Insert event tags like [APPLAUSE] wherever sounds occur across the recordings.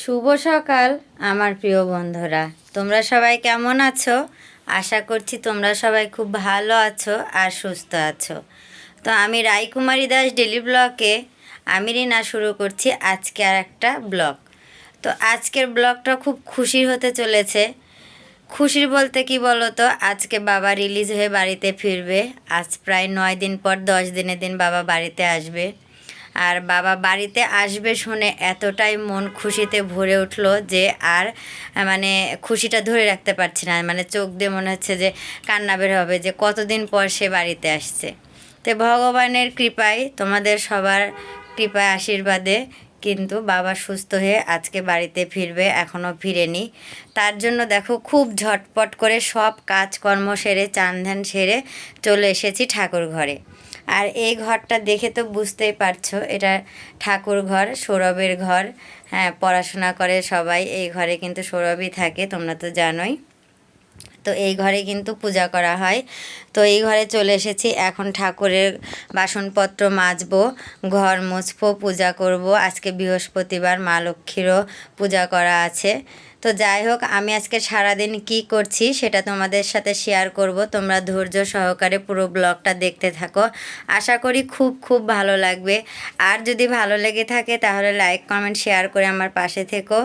শুভ সকাল, আমার প্রিয় বন্ধুরা। তোমরা সবাই কেমন আছো? আশা করছি তোমরা সবাই খুব ভালো আছো আর সুস্থ আছো। তো আমি রায়কুমারী দাস ডেলি ব্লকে আমি রিনা শুরু করছি আজকে আর একটা ব্লগ। তো আজকের ব্লগটা খুব খুশির হতে চলেছে। খুশির বলতে কি বলো তো আজকে বাবা রিলিজ হয়ে বাড়িতে ফিরবে। আজ প্রায় নয় দিন পর দশ দিনের দিন বাবা বাড়িতে আসবে। আর বাবা বাড়িতে আসবে শুনে এতটাই মন খুশিতে ভরে উঠল যে আর মানে খুশিটা ধরে রাখতে পারছি না। মানে চোখ দিয়ে মনে হচ্ছে যে কান্না বের হবে যে কতদিন পর সে বাড়িতে আসছে। তো ভগবানের কৃপায় তোমাদের সবার কৃপায় আশীর্বাদে কিন্তু বাবা সুস্থ হয়ে আজকে বাড়িতে ফিরবে এখনও ফিরেনি। তার জন্য দেখো খুব ঝটপট করে সব কাজকর্ম সেরে, চান ধ্যান সেরে চলে এসেছি ঠাকুর ঘরে। আর এই ঘরটা দেখে তো বুঝতেই পারছ, এটা ঠাকুর ঘর, সৌরভের ঘর। হ্যাঁ পড়াশোনা করে সবাই, এই ঘরে কিন্তু সৌরভই থাকে, তোমরা তো জানোই। তো এই ঘরে কিন্তু পূজা করা হয়। তো এই ঘরে চলে এসেছি, এখন ঠাকুরের বাসনপত্র মাজবো, ঘর মুছবো, পূজা করব। আজকে বৃহস্পতিবার, মা লক্ষ্মীরও পূজা করা আছে। তো যাই হোক, আমি আজকে সারাদিন কি করছি সেটা তোমাদের সাথে শেয়ার করব। তোমরা ধৈর্য সহকারে পুরো ব্লগটা দেখতে থাকো। আশা করি খুব খুব ভালো লাগবে। আর যদি ভালো লেগে থাকে তাহলে লাইক কমেন্ট শেয়ার করে আমার পাশে থেকো।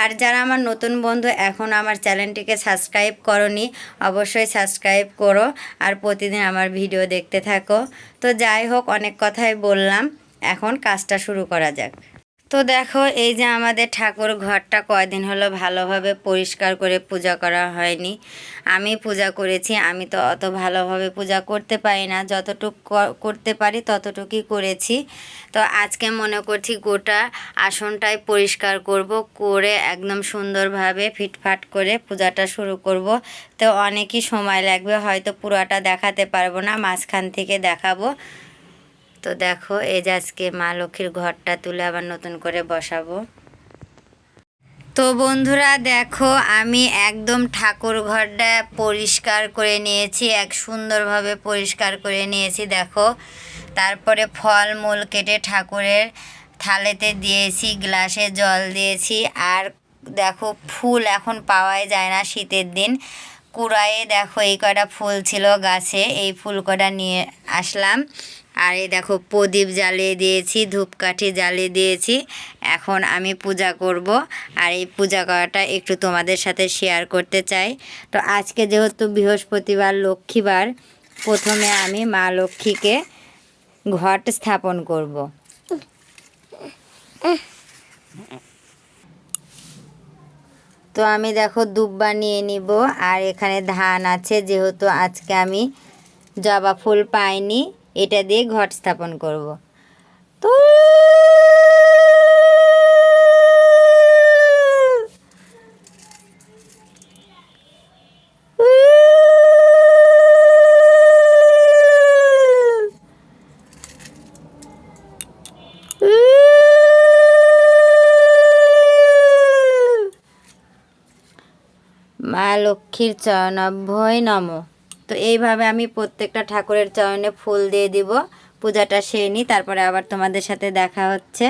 আর যারা আমার নতুন বন্ধু এখন আমার চ্যানেলটিকে সাবস্ক্রাইব করনি, অবশ্যই সাবস্ক্রাইব করো আর প্রতিদিন আমার ভিডিও দেখতে থাকো। তো যাই হোক, অনেক কথাই বললাম। এখন কাজটা শুরু করা যাক। তো দেখো, এই যে আমাদের ঠাকুর ঘরটা কয়দিন হলো ভালোভাবে পরিষ্কার করে পূজা করা হয়নি। আমি পূজা করেছি, আমি তো অত ভালোভাবে পূজা করতে পারি না। যতটুকু করতে পারি ততটুকুই করেছি। তো আজকে মনে করছি গোটা আসনটাই পরিষ্কার করব, করে একদম সুন্দরভাবে ফিটফাট করে পূজাটা শুরু করব। তো অনেকই সময় লাগবে, হয়তো পুরোটা দেখাতে পারব না, মাঝখান থেকে দেখাবো। তো দেখো, এই যে আজকে মা লক্ষ্মীর ঘরটা তুলে আবার নতুন করে বসাবো। তো বন্ধুরা দেখো, আমি একদম ঠাকুর ঘরটা পরিষ্কার করে নিয়েছি, এক সুন্দরভাবে পরিষ্কার করে নিয়েছি, দেখো। তারপরে ফল মূল কেটে ঠাকুরের থালেতে দিয়েছি, গ্লাসে জল দিয়েছি, আর দেখো, ফুল এখন পাওয়াই যায় না শীতের দিন। কুড়ায়ে দেখো, এই কটা ফুল ছিল গাছে, এই ফুল কটা নিয়ে আসলাম। আর এই দেখো প্রদীপ জ্বালিয়ে দিয়েছি, ধূপকাঠি জ্বালিয়ে দিয়েছি। এখন আমি পূজা করব আর এই পূজা করাটা একটু তোমাদের সাথে শেয়ার করতে চাই। তো আজকে যেহেতু বৃহস্পতিবার, লক্ষ্মীবার, প্রথমে আমি মা লক্ষ্মীকে ঘট স্থাপন করব। তো আমি দেখো দুব্বা নিয়ে নিব আর এখানে ধান আছে, যেহেতু আজকে আমি জবা ফুল পাইনি। এটা দিয়ে ঘট স্থাপন করব। তো মা লক্ষ্মীর চরণাভ্যয় নম। তো এইভাবে আমি প্রত্যেকটা ঠাকুরের চরণে ফুল দিয়ে দিব। পূজাটা সেরে নিই, তারপরে আবার তোমাদের সাথে দেখা হচ্ছে।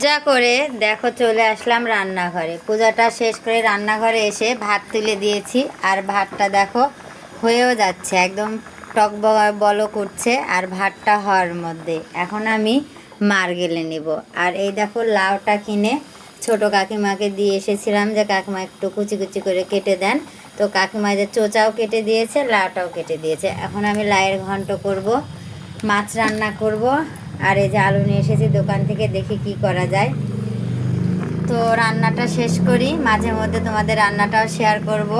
পূজা করে দেখো চলে আসলাম রান্নাঘরে। পূজাটা শেষ করে রান্নাঘরে এসে ভাত তুলে দিয়েছি। আর ভাতটা দেখো হয়েও যাচ্ছে, একদম টক বলো করছে আর ভাতটা হওয়ার মধ্যে। এখন আমি মার গেলে নেব। আর এই দেখো লাউটা কিনে ছোট কাকিমাকে দিয়ে এসেছিলাম যে, কাকিমা একটু কুচি কুচি করে কেটে দেন। তো কাকিমা যে চোচাও কেটে দিয়েছে, লাউটাও কেটে দিয়েছে। এখন আমি লাউয়ের ঘন্ট করব, মাছ রান্না করব। আর এই যে আলু নিয়ে এসেছি দোকান থেকে দেখি কি করা যায়। তো রান্নাটা শেষ করি, মাঝে মধ্যে তোমাদের রান্নাটাও শেয়ার করব।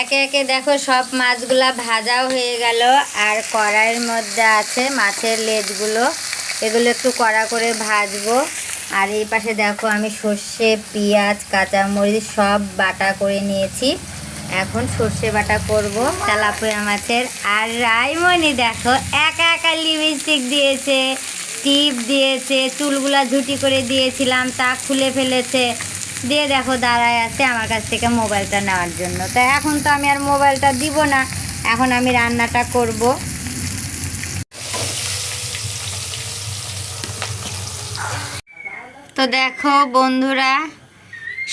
একে একে দেখো সব মাছগুলা ভাজাও হয়ে গেল, আর কড়াইয়ের মধ্যে আছে মাছের লেজগুলো। এগুলো একটু কড়া করে ভাজবো। আর এই পাশে দেখো আমি সর্ষে, পেঁয়াজ, কাঁচামরিচ সব বাটা করে নিয়েছি। এখন সর্ষে বাটা করব। তেলাপিয়া মাছের। আর রাইমনি দেখো, একা একা লিপস্টিক দিয়েছে, টিপ দিয়েছে, চুলগুলা ঝুটি করে দিয়েছিলাম তা খুলে ফেলেছে। দিয়ে দেখো দাঁড়ায় আছে আমার কাছ থেকে মোবাইলটা নেওয়ার জন্য। তা এখন তো আমি আর মোবাইলটা দিব না, এখন আমি রান্নাটা করব। তো দেখো বন্ধুরা,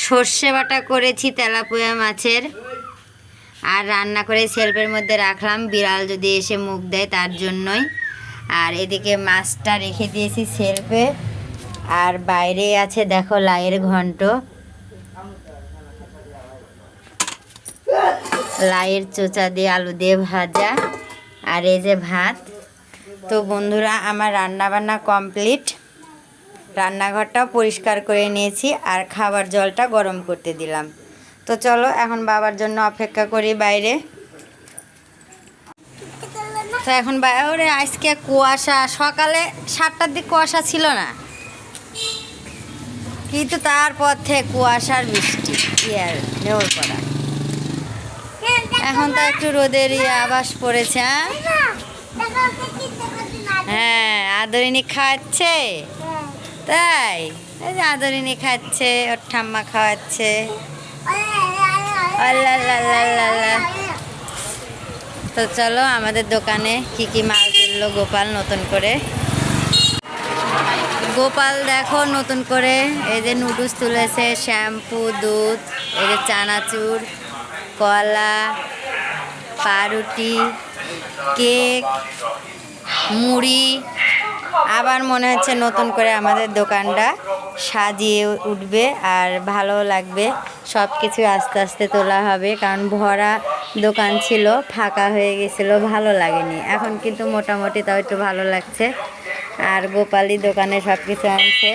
সর্ষে বাটা করেছি তেলাপুয়া মাছের। আর রান্না করে সেলফের মধ্যে রাখলাম। বিড়াল যদি এসে মুখ দেয় তার জন্যই। আর এদিকে মাছটা রেখে দিয়েছি সেলফে। আর বাইরে আছে, দেখো, লাইয়ের ঘন্ট। লাইয়ের চোচা দিয়ে আলু দিয়ে ভাজা। আর এই যে ভাত। তো বন্ধুরা, আমার রান্না বান্না কমপ্লিট। রান্নাঘরটাও পরিষ্কার করে নিয়েছি। আর খাবার জলটা গরম করতে দিলাম। তো চলো এখন বাবার জন্য অপেক্ষা করি বাইরে। তো এখন বাইরে আজকে কুয়াশা। সকালে সাতটার দিক কুয়াশা ছিল না। কিন্তু তারপর থেকে কুয়াশার বৃষ্টি। ইয়ার নেওয়ার পড়া এখন তো একটু রোদের আবাস পড়েছে হ্যাঁ? হ্যাঁ আদরিনী খাওয়াচ্ছে। তাই? এই যে আদরিনী খাচ্ছে ওর ঠাম্মা খাওয়াচ্ছে। তো চলো আমাদের দোকানে কি কি মাল তুললো গোপাল নতুন করে। গোপাল দেখো নতুন করে এই যে নুডলস তুলেছে, শ্যাম্পু, দুধ, এই যে চানাচুর, কলা, পাউরুটি, কেক, মুড়ি আবার মনে হচ্ছে নতুন করে আমাদের দোকানটা সাজিয়ে উঠবে আর ভালো লাগবে। সব কিছু আস্তে আস্তে তোলা হবে কারণ ভরা দোকান ছিল, ফাঁকা হয়ে গেছিল, ভালো লাগেনি। এখন কিন্তু মোটামুটি তাও একটু ভালো লাগছে। আর গোপালি দোকানে সব কিছু আনছে।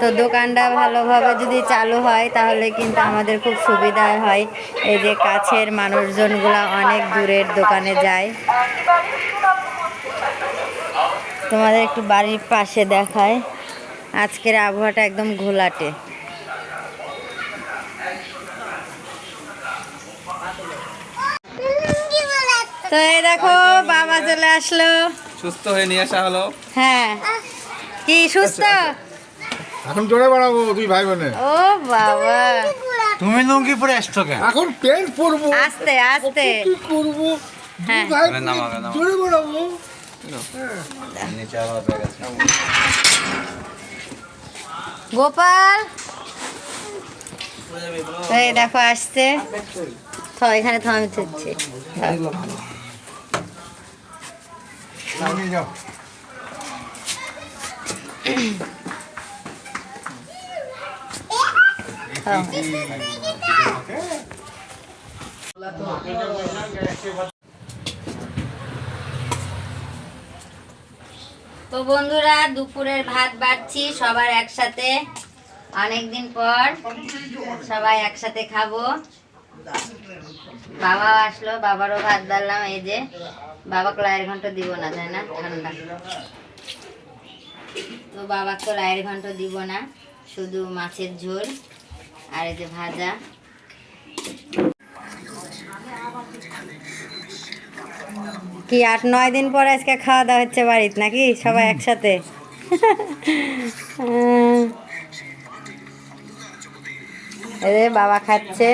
তো দোকানটা ভালোভাবে যদি চালু হয়, তাহলে কিন্তু আমাদের খুব সুবিধা হয়। এই যে কাছের মানুষজনগুলা অনেক দূরের দোকানে যায়। তোমাদের একটু বাড়ির পাশে দেখায়। আজকের আবহাওয়াটা একদম ঘোলাটে। তো এই দেখো বাবা চলে আসলো। সুস্থ হয়ে নিয়ে আসা হলো। হ্যাঁ। কি সুস্থ? এখন জোরে বাড়াবো দুই ভাই বোনে ও বাবা। তুমি লুঙ্গি পরে আসছো কেন? এখন প্যান্ট পরবো। আস্তে আস্তে। কি করব? দুই হ্যাঁ। ভাই। জোরে বাড়াবো। গোপাল? এই দেখো আসছে। থ এখানে থ আমি থুচ্ছি তো বন্ধুরা, দুপুরের ভাত বাড়ছি, সবার একসাথে। অনেকদিন পর সবাই একসাথে খাব। বাবা আসলো, বাবারও ভাত বাড়লাম, এই যে বাবাকে লাইয়ের ঘণ্টা দিব না, তাই না? ঠান্ডা। তো বাবাকে তো লাইয়ের ঘণ্টা দিব না, শুধু মাছের ঝোল আর এই যে ভাজা। কি আট নয় দিন পরে আজকে খাওয়া দাওয়া হচ্ছে বাড়িতে নাকি? সবাই একসাথে? [LAUGHS] যে বাবা খাচ্ছে।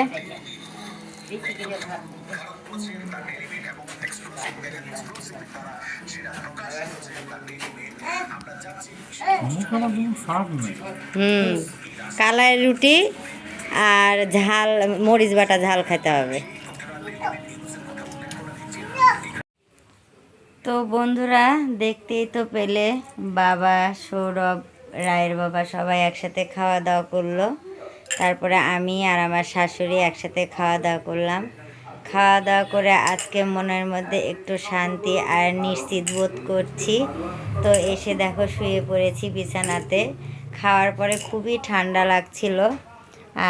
হুম। রুটি আর ঝাল মরিচ বাটা ঝাল খেতে হবে। তো বন্ধুরা, দেখতেই তো পেলে বাবা, সৌরভ, রায়ের বাবা সবাই একসাথে খাওয়া দাওয়া করল। তারপরে আমি আর আমার শাশুড়ি একসাথে খাওয়া দাওয়া করলাম। খাওয়া দাওয়া করে আজকে মনের মধ্যে একটু শান্তি আর নিশ্চিত বোধ করছি। তো এসে দেখো শুয়ে পড়েছি বিছানাতে। খাওয়ার পরে খুবই ঠান্ডা লাগছিল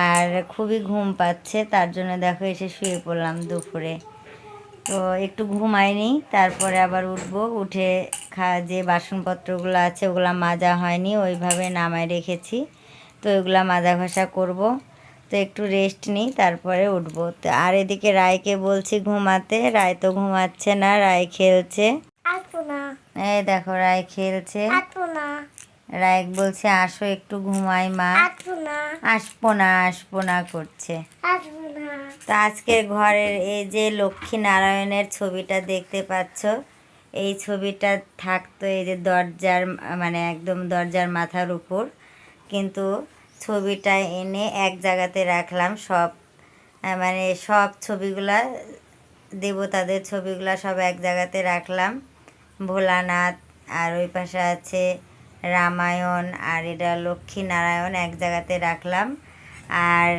আর খুবই ঘুম পাচ্ছে, তার জন্য দেখো এসে শুয়ে পড়লাম দুপুরে। তো একটু ঘুমাইনি তারপরে আবার উঠবো। উঠে খা যে বাসনপত্রগুলো আছে ওগুলো মাজা হয়নি ওইভাবে নামায় রেখেছি। তো ওইগুলো মাজা ঘষা করব। তো একটু রেস্ট নিই তারপরে উঠবো। তো আর এদিকে রায়কে বলছি ঘুমাতে রায় তো ঘুমাচ্ছে না রায় খেলছে। এই দেখো রায় খেলছে। রায় বলছে আসো একটু ঘুমাই মা। আসব না আসব না করছে। আসব না। তো আজকের ঘরের এই যে লক্ষ্মী নারায়ণের ছবিটা দেখতে পাচ্ছ, এই ছবিটা থাকতো এই যে দরজার মানে একদম দরজার মাথার উপর। কিন্তু ছবিটা এনে এক জায়গাতে রাখলাম, সব মানে সব ছবিগুলা, দেবতাদের ছবিগুলা সব এক জায়গাতে রাখলাম। ভোলানাথ, আর ওই পাশে আছে রামায়ণ, আর এটা লক্ষ্মী নারায়ণ এক জায়গাতে রাখলাম। আর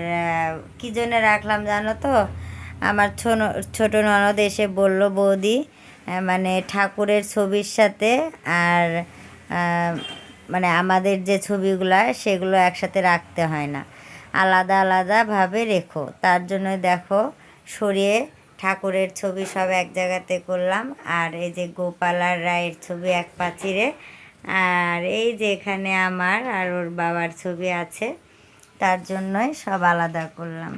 কি জন্য রাখলাম জানো তো? আমার ছোট ননদ এসে বলল, বৌদি মানে ঠাকুরের ছবির সাথে আর মানে আমাদের যে ছবিগুলো, সেগুলো একসাথে রাখতে হয় না। আলাদা আলাদাভাবে রেখো। তার জন্য দেখো, সরিয়ে ঠাকুরের ছবি সব এক জায়গাতে করলাম। আর এই যে গোপাল আর রায়ের ছবি এক পাচিরে আর এই যে এখানে আমার আর ওর বাবার ছবি আছে। তার জন্যই সব আলাদা করলাম।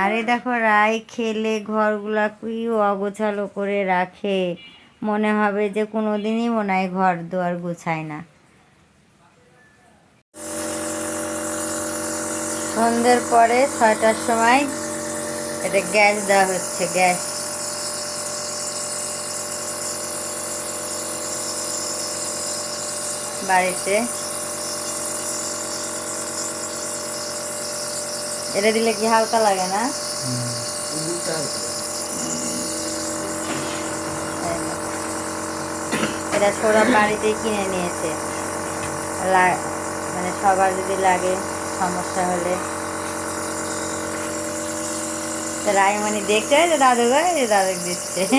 আর দেখো রায় খেলে ঘরগুলা কি অগোছালো করে রাখে। মনে হবে যে কোনো দিনই মনে হয় ঘর দুয়ার গুছায় না। সন্ধ্যের পরে ছয়টার সময় এটা গ্যাস দেওয়া হচ্ছে গ্যাস। বাড়িতে এটা দিলে কি হালকা লাগে না? এটা সৌরভ বাড়িতে কিনে নিয়েছে। লা- মানে সবার যদি লাগে সমস্যা হলে। রায়মণি দেখতে হয় যে দাদু ভাই যে দাদু দিচ্ছে। [LAUGHS]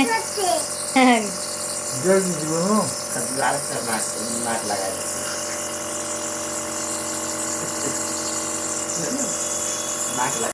লাগাই নাট লাগাই